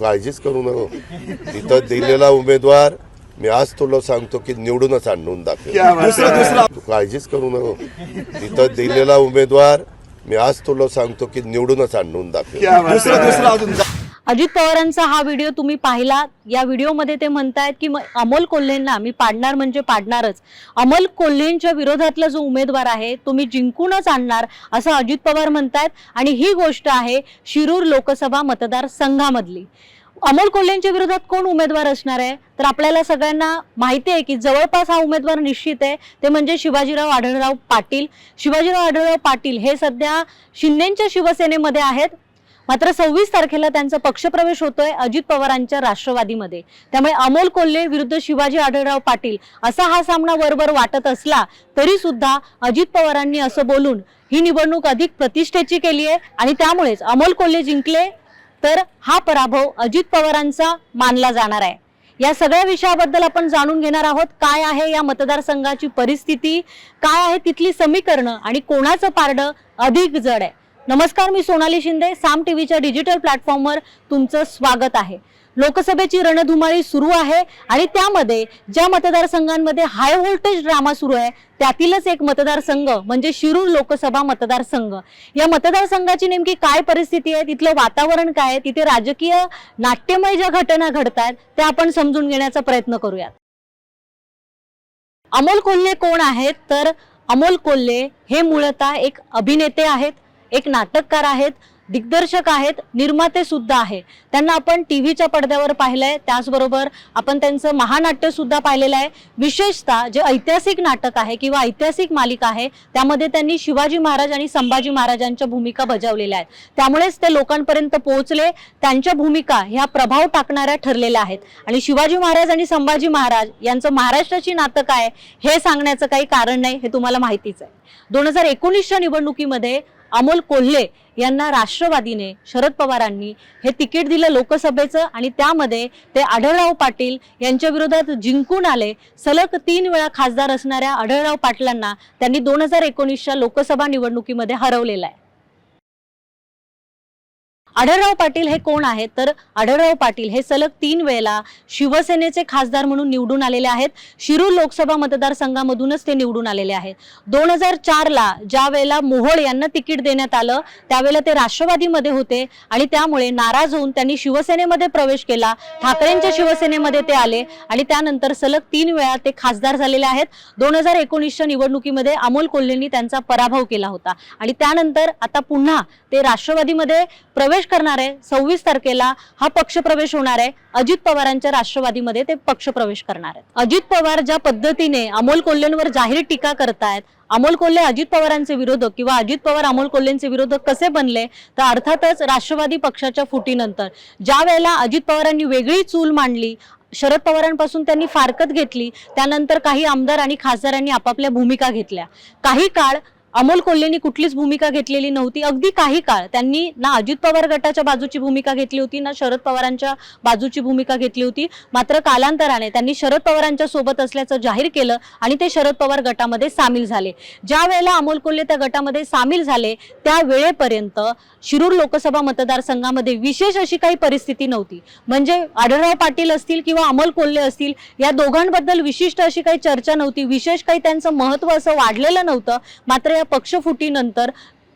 काळजीच करू नको. तिथं दिलेला उमेदवार मी आज तुला सांगतो की निवडूनच आणून दाखव. तू काळजीच करू नको. तिथं दिलेला उमेदवार मी आज तुला सांगतो की निवडूनच आणून दाखव. अजित पवारांचा हा व्हिडिओ तुम्ही पाहिला. या व्हिडिओमध्ये ते म्हणतायत की अमोल कोल्हेंना मी पाडणार म्हणजे पाडणारच. अमोल कोल्हेंच्या विरोधातला जो उमेदवार आहे तो मी जिंकूनच आणणार असं अजित पवार म्हणतायत. आणि ही गोष्ट आहे शिरूर लोकसभा मतदारसंघामधली. अमोल कोल्हेंच्या विरोधात कोण उमेदवार असणार आहे? तर आपल्याला सगळ्यांना माहिती आहे की जवळपास हा उमेदवार निश्चित आहे. ते म्हणजे शिवाजीराव आढळराव पाटील. शिवाजीराव आढळराव पाटील हे सध्या शिंदेच्या शिवसेनेमध्ये आहेत. मात्र सव्वीस तारखेला त्यांचा पक्षप्रवेश होतोय अजित पवारांच्या राष्ट्रवादीमध्ये. त्यामुळे अमोल कोल्हे विरुद्ध शिवाजी आढळराव पाटील असा हा सामना वरवर वाटत असला तरी सुद्धा अजित पवारांनी असं बोलून ही निवडणूक अधिक प्रतिष्ठेची केली आहे आणि त्यामुळेच अमोल कोल्हे जिंकले तर हा पराभव अजित पवारांचा मानला जाणार आहे. या सगळ्या विषयाबद्दल आपण जाणून घेणार आहोत काय आहे या मतदारसंघाची परिस्थिती काय आहे तिथली समीकरणं आणि कोणाचं पारडं अधिक जड आहे. नमस्कार मी सोनाली शिंदे साम टीव्हीच्या डिजिटल प्लॅटफॉर्मवर तुमचं स्वागत आहे. लोकसभेची रणधुमाळी सुरू आहे आणि त्यामध्ये ज्या मतदारसंघांमध्ये हाय व्होल्टेज ड्रामा सुरू आहे त्यातीलच एक मतदारसंघ म्हणजे शिरूर लोकसभा मतदारसंघ. या मतदारसंघाची नेमकी काय परिस्थिती आहे तिथलं वातावरण काय आहे तिथे राजकीय नाट्यमय ज्या घटना घडत आहेत त्या आपण समजून घेण्याचा प्रयत्न करूयात. अमोल कोल्हे कोण आहेत? तर अमोल कोल्हे हे मूळतः एक अभिनेते आहेत. एक नाटककार आहेत दिग्दर्शक आहेत निर्माते सुद्धा आहे. त्यांना आपण टी व्हीच्या पडद्यावर पाहिलंय. त्याचबरोबर आपण त्यांचं महानाट्य सुद्धा पाहिलेलं आहे. विशेषतः जे ऐतिहासिक नाटक आहे किंवा ऐतिहासिक मालिका आहे त्यामध्ये त्यांनी शिवाजी महाराज आणि संभाजी महाराजांच्या भूमिका बजावलेल्या आहेत. त्यामुळेच ते लोकांपर्यंत पोहोचले. त्यांच्या भूमिका ह्या प्रभाव टाकणाऱ्या ठरलेल्या आहेत. आणि शिवाजी महाराज आणि संभाजी महाराज यांचं महाराष्ट्राची नातं काय हे सांगण्याचं काही कारण नाही हे तुम्हाला माहितीच आहे. दोन हजार एकोणीसच्या निवडणुकीमध्ये अमोल कोल्हे यांना राष्ट्रवादीने शरद पवारांनी हे तिकीट दिलं लोकसभेचं आणि त्यामध्ये ते आढळराव पाटील यांच्या विरोधात जिंकून आले. सलग तीन वेळा खासदार असणाऱ्या आढळराव पाटलांना त्यांनी दोन हजार एकोणीसच्या लोकसभा निवडणुकीमध्ये हरवलेला आहे. आढळराव पाटील हे कोण आहेत? तर आढळराव पाटील हे सलग तीन वेळेला शिवसेनेचे खासदार म्हणून निवडून आलेले आहेत. शिरूर लोकसभा मतदारसंघामधूनच ते निवडून आलेले आहेत. दोन हजार चारला ज्या वेळेला मोहोळ यांना तिकीट देण्यात आलं त्यावेळेला ते राष्ट्रवादीमध्ये होते आणि त्यामुळे नाराज होऊन त्यांनी शिवसेनेमध्ये प्रवेश केला. ठाकरेंच्या शिवसेनेमध्ये ते आले आणि त्यानंतर सलग तीन वेळा ते खासदार झालेले आहेत. दोन हजार एकोणीसच्या निवडणुकीमध्ये अमोल कोल्हेंनी त्यांचा पराभव केला होता आणि त्यानंतर आता पुन्हा ते राष्ट्रवादीमध्ये प्रवेश करणार आहे. सव्वीस तारखेला हा पक्षप्रवेश होणार आहे. अजित पवारांच्या राष्ट्रवादीमध्ये ते पक्षप्रवेश करणार आहेत. अजित पवार ज्या पद्धतीने अमोल कोल्हेंवर जाहीर टीका करतायत अमोल कोल्हे अजित पवारांचे विरोधक किंवा अजित पवार अमोल कोल्हेंचे विरोधक कसे बनले तर अर्थातच राष्ट्रवादी पक्षाच्या फुटीनंतर ज्या वेळेला अजित पवारांनी वेगळी चूल मांडली शरद पवारांपासून त्यांनी फारकत घेतली त्यानंतर काही आमदार आणि खासदारांनी आपापल्या भूमिका घेतल्या. काही काळ अमोल कोल्हेंनी कुठलीच भूमिका घेतलेली नव्हती. अगदी काही काळ त्यांनी ना अजित पवार गटाच्या बाजूची भूमिका घेतली होती ना शरद पवारांच्या बाजूची भूमिका घेतली होती. मात्र कालांतराने त्यांनी शरद पवारांच्या सोबत असल्याचं जाहीर केलं आणि ते शरद पवार गटामध्ये सामील झाले. ज्या वेळेला अमोल कोल्हे त्या गटामध्ये सामील झाले त्या वेळेपर्यंत शिरूर लोकसभा मतदारसंघामध्ये विशेष अशी काही परिस्थिती नव्हती. म्हणजे आढळराव पाटील असतील किंवा अमोल कोल्हे असतील या दोघांबद्दल विशिष्ट अशी काही चर्चा नव्हती. विशेष काही त्यांचं महत्त्व असं वाढलेलं नव्हतं. मात्र या पक्षफुटीनंतर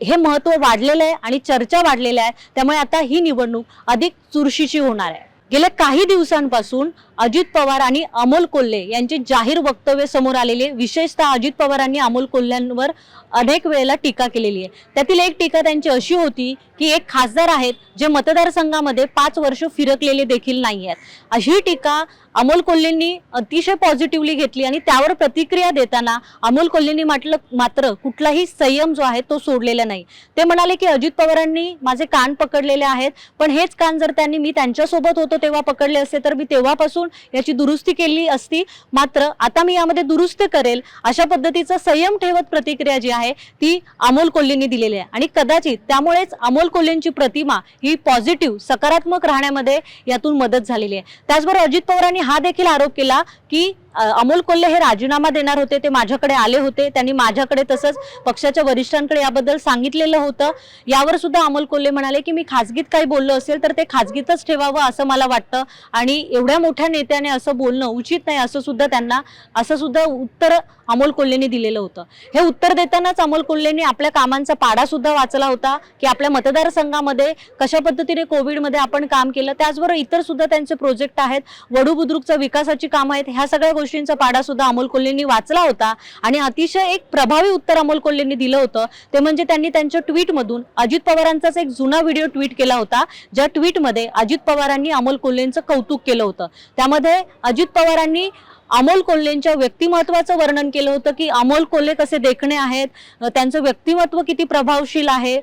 हे महत्त्व वाढलेलं आहे आणि चर्चा वाढलेल्या आहे. त्यामुळे आता ही निवडणूक अधिक चुरशीची होणार आहे. गेल्या काही दिवसांपासून अजित पवार आणि अमोल कोल्हे यांची जाहीर वक्तव्य समोर आलेले विशेषतः अजित पवारांनी अमोल कोल्ह्यांवर अनेक वेळेला टीका केलेली आहे. त्यातील एक टीका त्यांची अशी होती की एक खासदार आहेत जे मतदारसंघामध्ये पाच वर्ष फिरकलेले देखील नाही आहेत. अशी टीका अमोल कोल्हेंनी अतिशय पॉझिटिव्हली घेतली आणि त्यावर प्रतिक्रिया देताना अमोल कोल्हेंनी म्हटलं मात्र कुठलाही संयम जो आहे तो सोडलेला नाही. ते म्हणाले की अजित पवारांनी माझे कान पकडलेले आहेत पण हेच कान जर त्यांनी मी त्यांच्यासोबत होतो तेव्हा पकडले असते तर मी तेव्हापासून याची दुरुस्ती केली असती. मात्र आता मी यामध्ये दुरुस्त करेल अशा पद्धतीचा संयम ठेवत प्रतिक्रिया जी आहे ती अमोल कोल्हेंनी दिलेली आहे. आणि कदाचित त्यामुळेच अमोल कोल्हेंची प्रतिमा ही पॉझिटिव्ह सकारात्मक राहण्यामध्ये यातून मदत झालेली आहे. त्याचबरोबर अजित पवारांनी हा देखील आरोप केला की अमोल कोल्हे हे राजीनामा देणार होते ते माझ्याकडे आले होते त्यांनी माझ्याकडे तसंच पक्षाच्या वरिष्ठांकडे याबद्दल सांगितलेलं होतं. यावर सुद्धा अमोल कोल्हे म्हणाले की मी खाजगीत काही बोललो असेल तर ते खाजगीतच ठेवावं असं मला वाटतं आणि एवढ्या मोठ्या नेत्याने असं बोलणं उचित नाही असं सुद्धा त्यांना असं सुद्धा उत्तर अमोल कोल्हेंनी दिलेलं होतं. हे उत्तर देतानाच अमोल कोल्हेंनी आपल्या कामांचा पाडा सुद्धा वाचला होता की आपल्या मतदारसंघामध्ये कशा पद्धतीने कोविडमध्ये आपण काम केलं त्याचबरोबर इतर सुद्धा त्यांचे प्रोजेक्ट आहेत वडू बुद्रुकचा विकासाची कामं आहेत ह्या सगळ्या गोष्टींचा पाडा सुद्धा अमोल कोल्हेंनी वाचला होता. आणि अतिशय एक प्रभावी उत्तर अमोल कोल्हेंनी दिलं होतं. ते म्हणजे त्यांनी त्यांच्या ट्विटमधून अजित पवारांचाच एक जुना व्हिडिओ ट्विट केला होता ज्या ट्विटमध्ये अजित पवारांनी अमोल कोल्हेंचं कौतुक केलं होतं. त्यामध्ये अजित पवारांनी अमोल कोल्हेंच्या व्यक्तिमत्वाचं वर्णन केलं केलं होतं की अमोल कोल्हे कसे देखणे आहेत त्यांचं व्यक्तिमत्व किती प्रभावशील आहे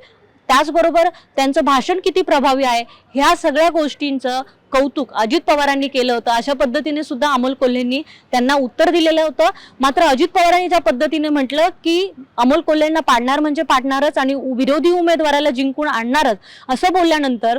त्याचबरोबर त्यांचं भाषण किती प्रभावी आहे ह्या सगळ्या गोष्टींचं कौतुक अजित पवारांनी केलं होतं. अशा पद्धतीने सुद्धा अमोल कोल्हेंनी त्यांना उत्तर दिलेलं होतं. मात्र अजित पवारांनी ज्या पद्धतीने म्हटलं की अमोल कोल्हेंना पाडणार म्हणजे पाडणारच आणि विरोधी उमेदवाराला जिंकून आणणारच असं बोलल्यानंतर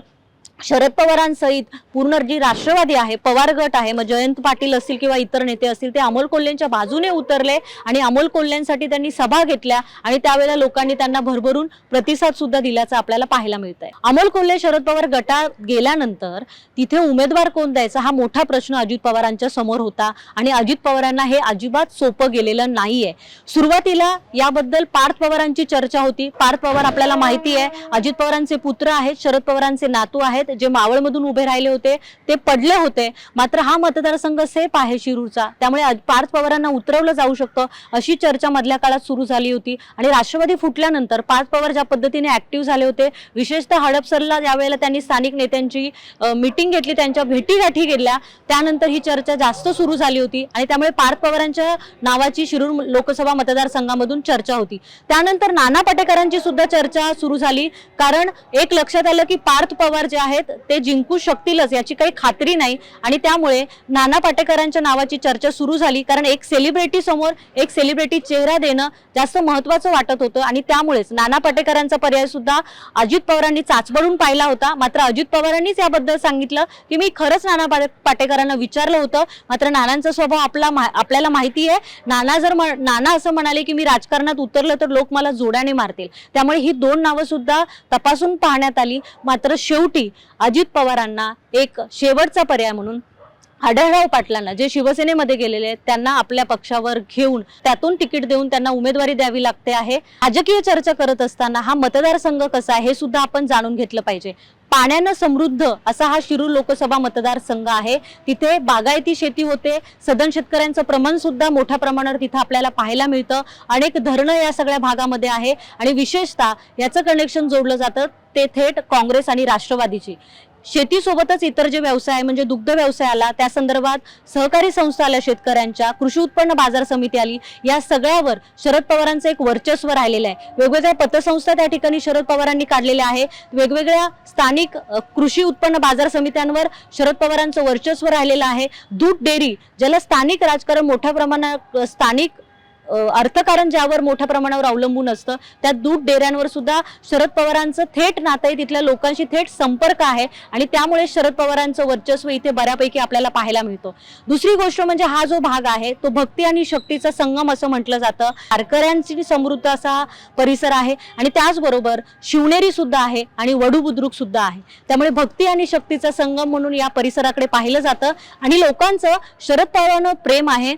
शरद पवारांसहित पूर्ण जी राष्ट्रवादी आहे पवार गट आहे मग जयंत पाटील असतील किंवा इतर नेते असतील ते अमोल कोल्हेंच्या बाजूने उतरले आणि अमोल कोल्हेंसाठी त्यांनी सभा घेतल्या आणि त्यावेळेला लोकांनी त्यांना भरभरून प्रतिसाद सुद्धा दिल्याचं आपल्याला पाहायला मिळत आहे अमोल कोल्हे शरद पवार गटात गेल्यानंतर तिथे उमेदवार कोण द्यायचा हा मोठा प्रश्न अजित पवारांच्या समोर होता आणि अजित पवारांना हे अजिबात सोपं गेलेलं नाहीये. सुरुवातीला याबद्दल पार्थ पवारांची चर्चा होती. पार्थ पवार आपल्याला माहिती आहे अजित पवारांचे पुत्र आहेत शरद पवारांचे नातू आहेत. जे मावळमधून उभे राहिले होते ते पडले होते. मात्र हा मतदारसंघ सेफ आहे शिरूरचा. त्यामुळे पार्थ पवारांना उतरवलं जाऊ शकतं अशी चर्चा मधल्या काळात सुरू झाली होती. आणि राष्ट्रवादी फुटल्यानंतर पार्थ पवार ज्या पद्धतीने ऍक्टिव्ह झाले होते विशेषतः हडपसरला ज्यावेळेला त्यांनी स्थानिक नेत्यांची मिटिंग घेतली त्यांच्या भेटीगाठी घेतल्या त्यानंतर ही चर्चा जास्त सुरू झाली होती. आणि त्यामुळे पार्थ पवारांच्या नावाची शिरूर लोकसभा मतदारसंघामधून चर्चा होती. त्यानंतर नाना पाटेकरांची सुद्धा चर्चा सुरू झाली. कारण एक लक्षात आलं की पार्थ पवार जे आहेत ते जिंकू शकतीलच याची काही खात्री नाही. आणि त्यामुळे नाना पाटेकरांच्या नावाची चर्चा सुरू झाली. कारण एक सेलिब्रिटी समोर एक सेलिब्रिटी चेहरा देणं जास्त महत्वाचं वाटत होतं. आणि त्यामुळेच नाना पाटेकरांचा पर्याय सुद्धा अजित पवारांनी चाचपडून पाहिला होता. मात्र अजित पवारांनीच याबद्दल सांगितलं की मी खरंच नाना पाटेकरांना विचारलं होतं. मात्र नानांचा स्वभाव आपला मा- आपल्याला माहिती आहे. नाना जर नाना असं म्हणाले की मी राजकारणात उतरलं तर लोक मला जोड्याने मारतील. त्यामुळे ही दोन नावं सुद्धा तपासून पाहण्यात आली. मात्र शेवटी अजित पवारांना एक शेवटचा पर्याय म्हणून आढळराव पाटलांना जे शिवसेनेमध्ये गेलेले आहेत त्यांना आपल्या पक्षावर घेऊन त्यातून तिकीट देऊन त्यांना उमेदवारी द्यावी लागते आहे. राजकीय चर्चा करत असताना हा मतदारसंघ कसा आहे हे सुद्धा आपण जाणून घेतलं पाहिजे. पाण्यानं समृद्ध असा हा शिरूर लोकसभा मतदारसंघ आहे. तिथे बागायती शेती होते. सदन शेतकऱ्यांचं प्रमाण सुद्धा मोठ्या प्रमाणावर तिथं आपल्याला पाहायला मिळतं. अनेक धरणं या सगळ्या भागामध्ये आहे. आणि विशेषतः याचं कनेक्शन जोडलं जातं ते थेट काँग्रेस आणि राष्ट्रवादीची. शेतीसोबतच इतर जे व्यवसाय म्हणजे दुग्ध व्यवसाय आला त्या संदर्भात सहकारी संस्था आल्या शेतकऱ्यांच्या कृषी उत्पन्न बाजार समिती आली. या सगळ्यावर शरद पवारांचं एक वर्चस्व राहिलेलं आहे. वेगवेगळ्या पतसंस्था त्या ठिकाणी शरद पवारांनी काढलेल्या आहे वेगवेगळ्या स्थानिक कृषी उत्पन्न बाजार समित्यांवर शरद पवारांचं वर्चस्व राहिलेलं आहे. दूध डेअरी ज्याला स्थानिक राजकारण मोठ्या प्रमाणात स्थानिक अर्थकारण ज्यावर मोठ्या प्रमाणावर अवलंबून असतं त्या दूध डेऱ्यांवर सुद्धा शरद पवारांचं थेट नातं आहे तिथल्या लोकांशी थेट संपर्क आहे आणि त्यामुळे शरद पवारांचं वर्चस्व इथे बऱ्यापैकी आपल्याला पाहायला मिळतो. दुसरी गोष्ट म्हणजे हा जो भाग आहे तो भक्ती आणि शक्तीचा संगम असं म्हटलं जातं. वारकऱ्यांची समृद्ध असा परिसर आहे आणि त्याचबरोबर शिवनेरी सुद्धा आहे आणि वडू बुद्रुक सुद्धा आहे. त्यामुळे भक्ती आणि शक्तीचा संगम म्हणून या परिसराकडे पाहिलं जातं आणि लोकांचं शरद पवारांवर प्रेम आहे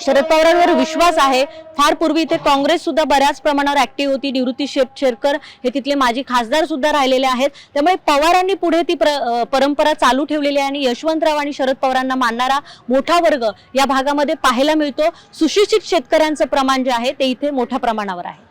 शरद पवारांवर विश्वास आहे. फार पूर्वी इथे काँग्रेस सुद्धा बऱ्याच प्रमाणावर ऍक्टिव्ह होती. निवृत्ती शेटशेरकर हे तिथले माजी खासदार सुद्धा राहिलेले आहेत. त्यामुळे पवारांनी पुढे ती प्र- परंपरा चालू ठेवलेली आहे आणि यशवंतराव आणि शरद पवारांना मानणारा मोठा वर्ग या भागामध्ये पाहायला मिळतो. सुशिक्षित शेतकऱ्यांचं प्रमाण जे आहे ते इथे मोठ्या प्रमाणावर आहे.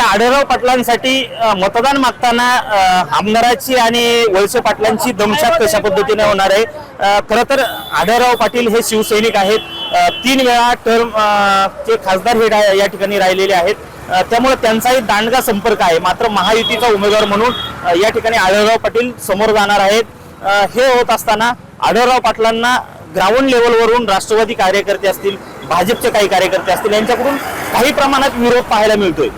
आता आढळराव पाटलांसाठी मतदान मागताना आमदाराची आणि वळसे पाटलांची दमछाक कशा पद्धतीने होणार आहे? खरं तर आढळराव पाटील हे शिवसैनिक आहेत. तीन वेळा टर्म चे खासदार हे या ठिकाणी राहिलेले आहेत. त्यामुळे त्यांचाही दांडगा संपर्क आहे. मात्र महायुतीचा उमेदवार म्हणून या ठिकाणी आढळराव पाटील समोर जाणार आहेत. हे होत असताना आढळराव पाटलांना ग्राउंड लेवलवरून राष्ट्रवादी कार्यकर्ते असतील भाजपचे काही कार्यकर्ते असतील यांच्याकडून काही प्रमाणात विरोध पाहायला मिळतोय.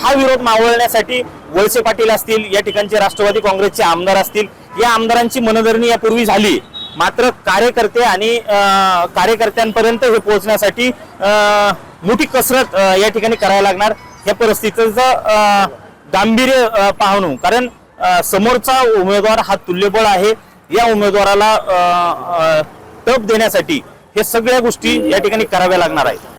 हा विरोध मावळण्यासाठी वळसे पाटील असतील या ठिकाणचे राष्ट्रवादी काँग्रेसचे आमदार असतील या आमदारांची मनधरणी यापूर्वी झाली. मात्र कार्यकर्ते आणि कार्यकर्त्यांपर्यंत हे पोहोचण्यासाठी मोठी कसरत या ठिकाणी करायला लागणार. या परिस्थितीचं गांभीर्य पाहणू कारण समोरचा उमेदवार हा तुल्यबळ आहे. या उमेदवाराला टप देण्यासाठी हे सगळ्या गोष्टी या ठिकाणी कराव्या लागणार आहेत.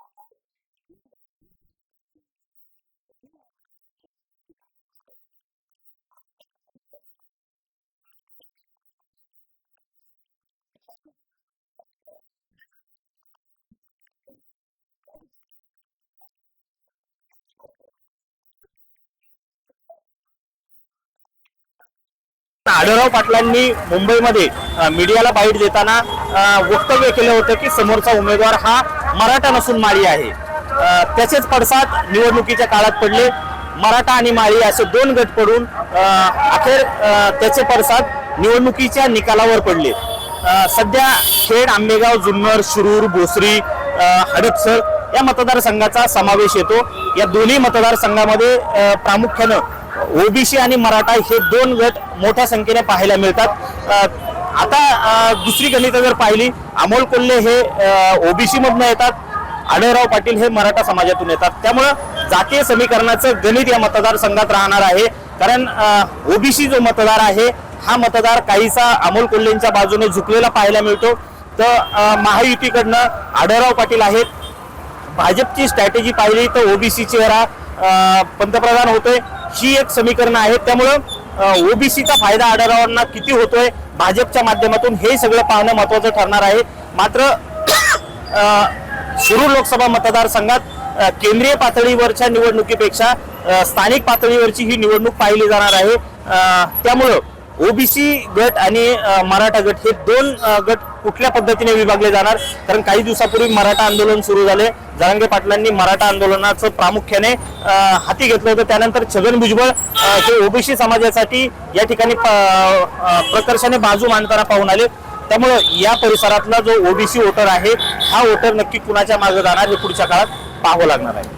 आढळराव पाटलांनी मुंबईमध्ये मीडियाला बाईट देताना वक्तव्य केलं होतं की समोरचा उमेदवार हा मराठा नसून माळी आहे. त्याचेच पडसाद निवडणुकीच्या काळात पडले. मराठा आणि माळी असे दोन गट पडून अखेर त्याचे पडसाद निवडणुकीच्या निकालावर पडले. सध्या खेड आंबेगाव जुन्नर शिरूर भोसरी हडपसर या मतदारसंघाचा समावेश येतो. या दोन्ही मतदारसंघामध्ये प्रामुख्यानं ओबीसी आणि मराठा हे दोन गट मोठ्या संख्येने पाहायला मिळतात. आता दुसरी गणित जर पाहिली अमोल कोल्हे हे ओबीसी मधनं येतात. आढळराव पाटील हे मराठा समाजातून येतात. त्यामुळं जातीय समीकरणाचं गणित या मतदारसंघात राहणार आहे. कारण ओबीसी जो मतदार आहे हा मतदार काहीसा अमोल कोल्हेंच्या बाजूने झुकलेला पाहायला मिळतो. तर महायुतीकडनं आढळराव पाटील आहेत. भाजपची स्ट्रॅटेजी पाहिली तर ओबीसी चेहरा पंतप्रधान होतोय. ही एक समीकरण आहेत. त्यामुळं ओबीसीचा फायदा आढळरावांना किती होतोय भाजपच्या माध्यमातून हे सगळं पाहणं महत्वाचं ठरणार आहे. मात्र शिरूर लोकसभा मतदारसंघात केंद्रीय पातळीवरच्या निवडणुकीपेक्षा स्थानिक पातळीवरची ही निवडणूक पाहिली जाणार आहे. त्यामुळं ओबीसी गट आणि मराठा गट हे दोन गट कुठल्या पद्धतीने विभागले जाणार? कारण काही दिवसापूर्वी मराठा आंदोलन सुरू झाले. जरांगे पाटलांनी मराठा आंदोलनाचं प्रामुख्याने हाती घेतलं होतं. त्यानंतर छगन भुजबळ हे ओबीसी समाजासाठी या ठिकाणी प- प्रकर्षाने बाजू मांडताना पाहून आले. त्यामुळं या परिसरातला जो ओबीसी वोटर आहे हा वोटर नक्की कुणाच्या मागे जाणार हे पुढच्या काळात पाहावं लागणार आहे.